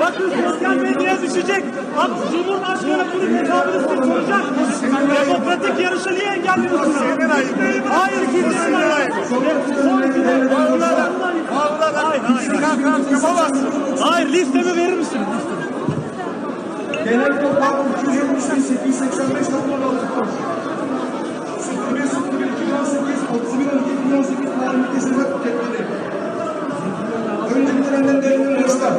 Bakın sosyal medyaya düşecek. Bak Cumhurbaşkanı bunu hesabını soracak. Demokratik yarışı niye engelliyorsunuz? Hayır kimsenin. Hayır, hayır. Hayır listemi verir misiniz? Genel toplam 270.885 toplam aldık. Başlar.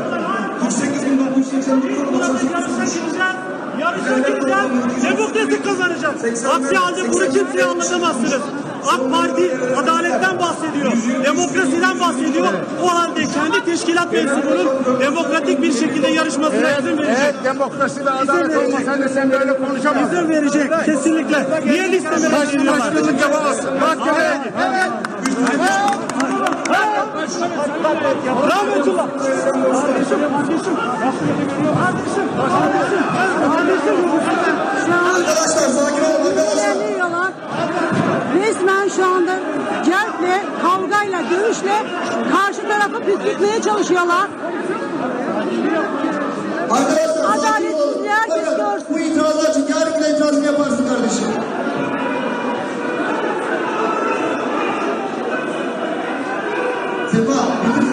48.981 98 Yarışa gireceğiz. Yarışa gireceğiz. Demokrasi kazanacağız. Aksi halde bunu kimseye anlatamazsınız. AK Parti adaletten bahsediyor. Demokrasiden bahsediyor. O halde kendi teşkilat mensubunun demokratik bir şekilde yarışmasına izin verecek. Evet demokrasi ve adalet olmasaydı sen böyle konuşamazsın. İzin verecek kesinlikle. Niye listeme Baş, veriyorlar? başkanlık yapamazsın. Mahkemeye git. Rahmetullah. Kardeşim, kardeşim. Kardeşim, kardeşim. Kardeşim. Arkadaşlar sakin olun arkadaşlar. Resmen şu anda cerple, kavgayla, dövüşle karşı tarafı püskürtmeye çalışıyorlar. Arkadaşlar Você fala,